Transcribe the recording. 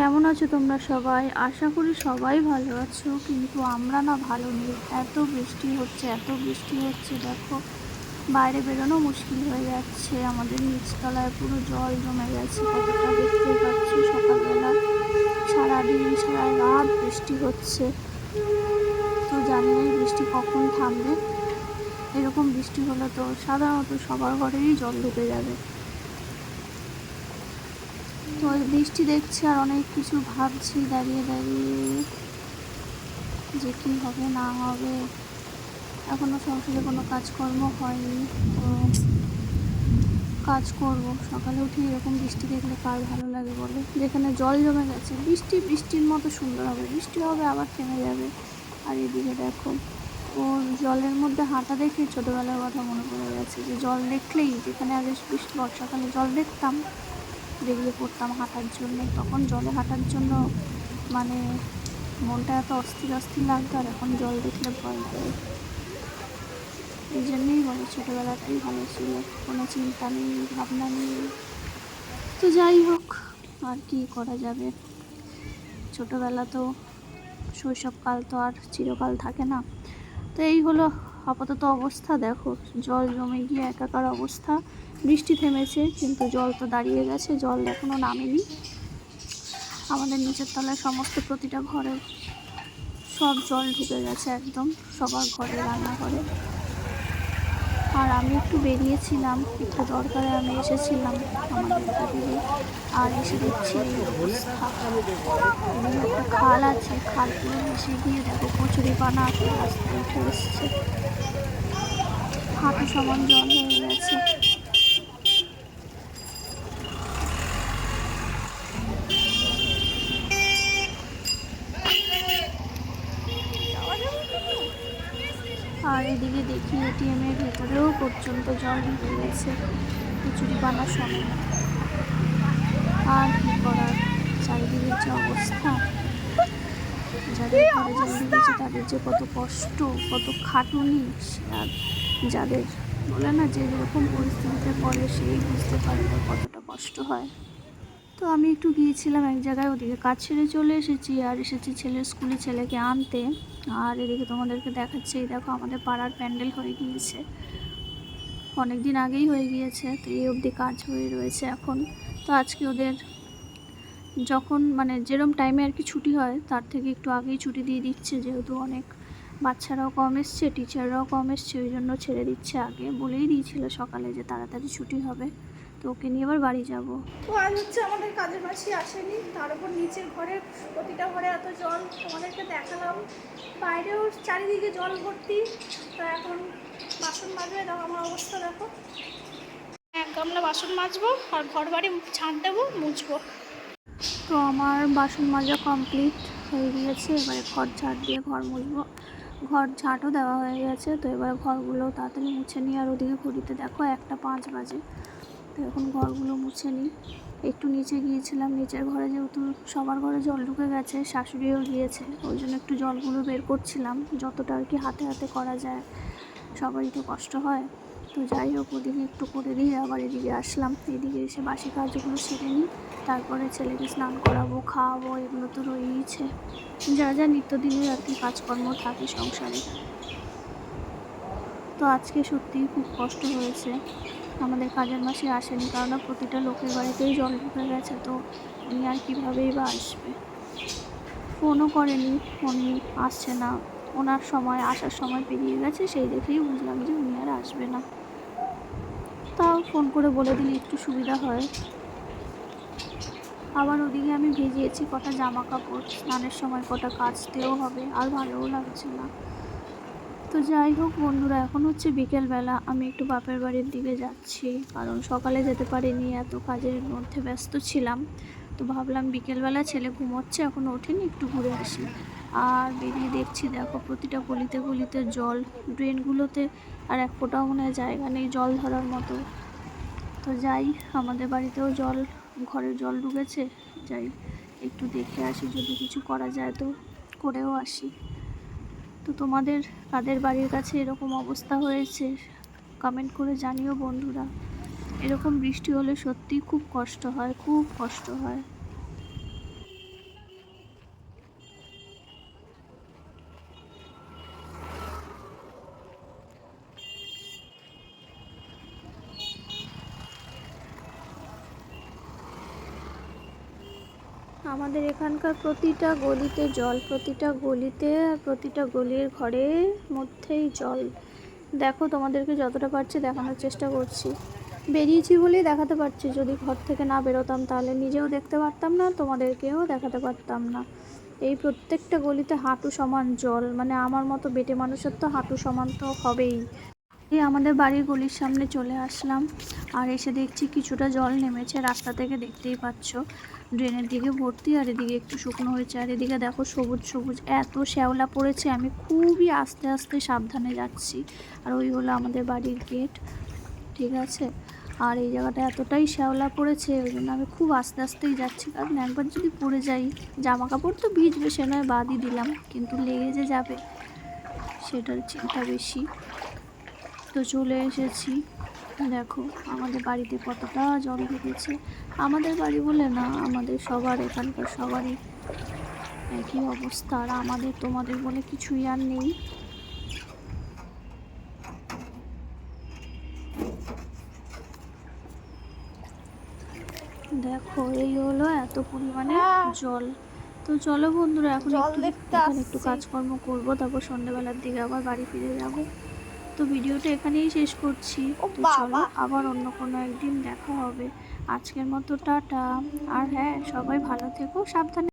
কেমন আছো তোমরা সবাই? আশা করি সবাই ভালো আছো, কিন্তু আমরা না ভালো নেই। এত বৃষ্টি হচ্ছে, এত বৃষ্টি হচ্ছে, দেখো। বাইরে বেরোনো মুশকিল হয়ে যাচ্ছে। আমাদের নিচতলায় পুরো জল জমে গেছে। কতটা দেখতে পাচ্ছি সকালবেলা। সারাদিন সারা রাত বৃষ্টি হচ্ছে। তো জানি না বৃষ্টি কখন থামবে। এরকম বৃষ্টি হলে তো সাধারণত সবার ঘরেই জল ঢুকে যাবে। তো বৃষ্টি দেখছি আর অনেক কিছু ভাবছি, দাঁড়িয়ে দাঁড়িয়ে যে কী হবে, না হবে। এখনও সংসারে কোনো কাজকর্ম হয়নি, তো কাজ করব। সকালে উঠে এরকম বৃষ্টি দেখলে কার ভালো লাগে বলে? যেখানে জল জমে গেছে, বৃষ্টি, বৃষ্টির মতো সুন্দর হবে। বৃষ্টি হবে, আবার থেমে যাবে। আর এদিকে দেখো ও জলের মধ্যে হাঁটা দেখে ছোটোবেলার কথা মনে পড়ে গেছে যে জল দেখলেই, যেখানে আগে বৃষ্টি, বর্ষাকালে জল দেখতাম বেরিয়ে পড়তাম হাঁটার জন্য। তখন জলে হাঁটার জন্য মানে মনটা এত অস্থির অস্থির লাগতো আর এখন জল দেখলে ভয় লাগে। এই জন্যেই বলে ছোটোবেলাটাই ভালো ছিল, কোনো চিন্তা নেই, ভাবনা নেই। তো যাই হোক, আর কি করা যাবে? ছোটোবেলা তো শৈশবকাল তো আর চিরকাল থাকে না। তো এই হলো আপাতত অবস্থা দেখো, জল জমে গিয়ে একাকার অবস্থা। বৃষ্টি থেমেছে, কিন্তু জল তো দাঁড়িয়ে গেছে, জল এখনও নামেনি। আমাদের নিচের তলায় সমস্ত প্রতিটা ঘরে সব জল ঢুকে গেছে একদম, সবার ঘরে, রান্নাঘরে। আর আমি একটু বেরিয়েছিলাম, একটু দরকারে আমি এসেছিলাম আমাদের আর এসে দেখছি একটা খাল আছে, খাল পুরো এসে গিয়ে দেখো কচুরি পানা রাস্তায় এসছে। হাঁটু সমান জল হয়ে গেছে। আর এদিকে দেখি এটিএম এর ভেতরেও পর্যন্ত জল ঢুকে গেছে। কচুরি পানা সমেত আর কি করার? চারিদিকের যে অবস্থা। যাদের ঘরে জল ঢুকেছে, তাদের যে কত কষ্ট, কত খাটুনি আর যাদের বলে না যে যেরকম পরিস্থিতিতে পড়ে সেই বুঝতে পারবে কতটা কষ্ট হয়। তো আমি একটু গিয়েছিলাম এক জায়গায়, ওদিকে কাজ ছেড়ে চলে এসেছি আর এসেছি ছেলের স্কুলে ছেলেকে আনতে। আর এদিকে তোমাদেরকে দেখাচ্ছে, এই দেখো আমাদের পাড়ার প্যান্ডেল হয়ে গিয়েছে। অনেক দিন আগেই হয়ে গিয়েছে, তো এই অবধি কাজ হয়ে রয়েছে এখন। তো আজকে ওদের যখন মানে যেরম টাইমে আর কি ছুটি হয়, তার থেকে একটু আগেই ছুটি দিয়ে দিচ্ছে, যেহেতু অনেক বাচ্চারাও কম এসছে টিচাররাও কম এসছে ওই জন্য ছেড়ে দিচ্ছে আগে। বলেই দিয়েছিল সকালে যে তাড়াতাড়ি ছুটি হবে তো ওকে নিয়ে এবার বাড়ি যাব। তো আজ হচ্ছে আমাদের কাজের মাসি আসেনি তার উপর নিচের ঘরে প্রতিটা ঘরে এত জল তোমাদেরকে দেখালাম। বাইরেও চারিদিকে জল ভর্তি তো এখন বাসন মাজবে দেখো আমার অবস্থা দেখো। এক গামলা বাসন মাজবো আর ঘর বাড়ি ছাঁট দেবো মুছবো। তো আমার বাসন মাজা কমপ্লিট হয়ে গিয়েছে এবারে ঘর ঝাড় দিয়ে ঘর মুছবো। ঘর ঝাঁটও দেওয়া হয়ে গেছে। তো এবার ঘরগুলো তাড়াতাড়ি মুছে নিই আর ওদিকে ঘড়িতে দেখো একটা পাঁচ বাজে। তো এখন ঘরগুলো মুছে নিই। একটু নিচে গিয়েছিলাম। নিচের ঘরে যেহেতু সবার ঘরে জল ঢুকে গেছে, শাশুড়িও গিয়েছে। ওই জন্য একটু জলগুলো বের করছিলাম। যতটা আর কি হাতে হাতে করা যায়, সবারই তো কষ্ট হয়। তো যাই হোক, ওদিকে একটু করে দিয়ে আবার এদিকে আসলাম। এদিকে এসে বাসি কাজগুলো সেরে নিই। তারপরে ছেলেকে স্নান করাবো, খাওয়াবো, এগুলো তো রয়েইছে। যা যা নিত্যদিনের আর কি কাজকর্ম থাকে সংসারে। তো আজকে সত্যিই খুব কষ্ট হয়েছে। আমাদের কাজের মাসে আসেনি কারণ প্রতিটা লোকের বাড়িতেই জল ঢুকে গেছে, তো উনি আর কীভাবেই বা আসবে? ফোনও করেনি, উনি আসছে না। ওনার সময়, আসার সময় পেরিয়ে গেছে, সেই দেখেই বুঝলাম যে উনি আর আসবে না। তাও ফোন করে বলে দিলে একটু সুবিধা হয়। আবার ওদিকে আমি ভিজিয়েছি কটা জামা কাপড় স্নানের সময় কটা কাচতেও হবে, আর ভালোও লাগছে না। তো যাই হোক বন্ধুরা, এখন হচ্ছে বিকেলবেলা। আমি একটু বাপের বাড়ির দিকে যাচ্ছি, কারণ সকালে যেতে পারিনি, এত কাজের মধ্যে ব্যস্ত ছিলাম। তো ভাবলাম বিকেলবেলা ছেলে ঘুমোচ্ছে, এখন ওঠেনি, একটু ঘুরে আসি। আর বেরিয়ে দেখছি, দেখো প্রতিটা গলিতে গলিতে জল, ড্রেনগুলোতে আর এক ফোঁটাও মনে হয় জায়গা নেই জল ধরার মতো। তো যাই, আমাদের বাড়িতেও জল, ঘরে জল ঢুকেছে। যাই, একটু দেখে আসি যদি কিছু করা যায় তো, করেও আসি। তো তোমাদের কাদের বাড়ির কাছে এরকম অবস্থা হয়েছে? কমেন্ট করে জানিও বন্ধুরা। এরকম বৃষ্টি হলে সত্যিই খুব কষ্ট হয়, খুব কষ্ট হয়। আমাদের এখানকার প্রতিটা গলিতে জল, প্রতিটা গলিতে, প্রতিটা গলির ঘরের মধ্যেই জল। দেখো তোমাদেরকে যতটা পারছি দেখানোর চেষ্টা করছি। বেরিয়েছি বলেই দেখাতে পারছি। যদি ঘর থেকে না বেরোতাম তাহলে নিজেও দেখতে পারতাম না, তোমাদেরকেও দেখাতে পারতাম না। এই প্রত্যেকটা গলিতে হাঁটু সমান জল মানে আমার মতো বেটে মানুষের তো হাঁটু সমান তো হবেই। এই আমাদের বাড়ির গলির সামনে চলে আসলাম। আর এসে দেখছি কিছুটা জল নেমেছে, রাস্তা থেকে দেখতেই পাচ্ছ। ড্রেনের দিকে ভর্তি, আর এদিকে একটু শুকনো হয়েছে। আর এদিকে দেখো সবুজ সবুজ, এত শ্যাওলা পড়েছে, আমি খুবই আস্তে আস্তে সাবধানে যাচ্ছি। আর ওই হলো আমাদের বাড়ির গেট, ঠিক আছে? আর এই জায়গাটা এতটাই শ্যাওলা পড়েছে, ওই জন্য আমি খুব আস্তে আস্তেই যাচ্ছি। কারণ একবার যদি পড়ে যাই জামা কাপড় তো ভিজবে, সে নয় বাদই দিলাম, কিন্তু লেগে যে যাবে, সেটার চিন্তা বেশি। তো চলে এসেছি। দেখো আমাদের বাড়িতে কতটা জল ঢুকেছে। আমাদের বাড়ি বলে না আমাদের সবার এখানকার সবারই একই অবস্থা। আর আমাদের তোমাদের বলে কিছুই আর নেই। দেখো এই হলো এত পরিমাণে হ্যাঁ। জল। তো চলো বন্ধুরা এখন একটু এখন একটু কাজকর্ম করব তারপর সন্ধ্যেবেলার দিকে আবার বাড়ি ফিরে যাব। তো ভিডিওটা এখানেই শেষ করছি। তো চলো আবার অন্য কোনো একদিন দেখা হবে। আজকের মতো টাটা। আর হ্যাঁ সবাই ভালো থেকো সাবধানে